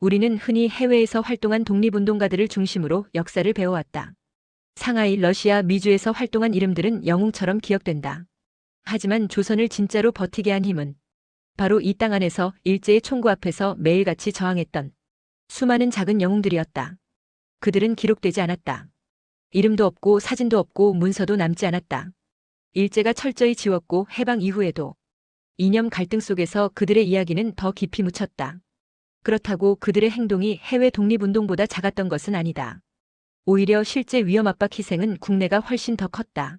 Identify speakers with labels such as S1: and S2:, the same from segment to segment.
S1: 우리는 흔히 해외에서 활동한 독립운동가들을 중심으로 역사를 배워왔다. 상하이, 러시아, 미주에서 활동한 이름들은 영웅처럼 기억된다. 하지만 조선을 진짜로 버티게 한 힘은 바로 이 땅 안에서 일제의 총구 앞에서 매일같이 저항했던 수많은 작은 영웅들이었다. 그들은 기록되지 않았다. 이름도 없고 사진도 없고 문서도 남지 않았다. 일제가 철저히 지웠고 해방 이후에도 이념 갈등 속에서 그들의 이야기는 더 깊이 묻혔다. 그렇다고 그들의 행동이 해외 독립운동보다 작았던 것은 아니다. 오히려 실제 위험 압박 희생은 국내가 훨씬 더 컸다.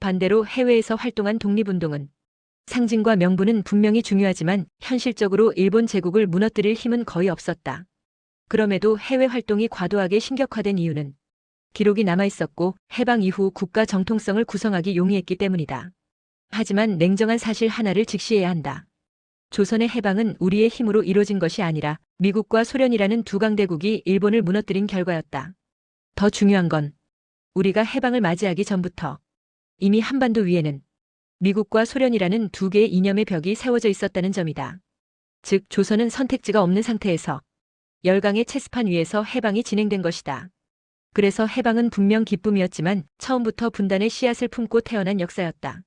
S1: 반대로 해외에서 활동한 독립운동은 상징과 명분은 분명히 중요하지만 현실적으로 일본 제국을 무너뜨릴 힘은 거의 없었다. 그럼에도 해외 활동이 과도하게 신격화된 이유는 기록이 남아있었고 해방 이후 국가 정통성을 구성하기 용이했기 때문이다. 하지만 냉정한 사실 하나를 직시해야 한다. 조선의 해방은 우리의 힘으로 이루어진 것이 아니라 미국과 소련이라는 두 강대국이 일본을 무너뜨린 결과였다. 더 중요한 건 우리가 해방을 맞이하기 전부터 이미 한반도 위에는 미국과 소련이라는 두 개의 이념의 벽이 세워져 있었다는 점이다. 즉, 조선은 선택지가 없는 상태에서 열강의 체스판 위에서 해방이 진행된 것이다. 그래서 해방은 분명 기쁨이었지만 처음부터 분단의 씨앗을 품고 태어난 역사였다.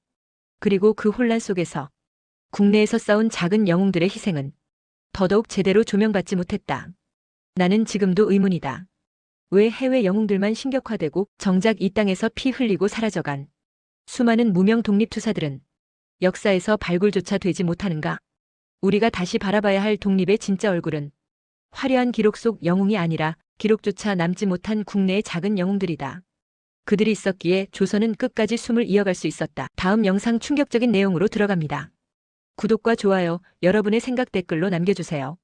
S1: 그리고 그 혼란 속에서 국내에서 싸운 작은 영웅들의 희생은 더더욱 제대로 조명받지 못했다. 나는 지금도 의문이다. 왜 해외 영웅들만 신격화되고 정작 이 땅에서 피 흘리고 사라져간 수많은 무명 독립투사들은 역사에서 발굴조차 되지 못하는가? 우리가 다시 바라봐야 할 독립의 진짜 얼굴은 화려한 기록 속 영웅이 아니라 기록조차 남지 못한 국내의 작은 영웅들이다. 그들이 있었기에 조선은 끝까지 숨을 이어갈 수 있었다. 다음 영상 충격적인 내용으로 들어갑니다. 구독과 좋아요, 여러분의 생각 댓글로 남겨주세요.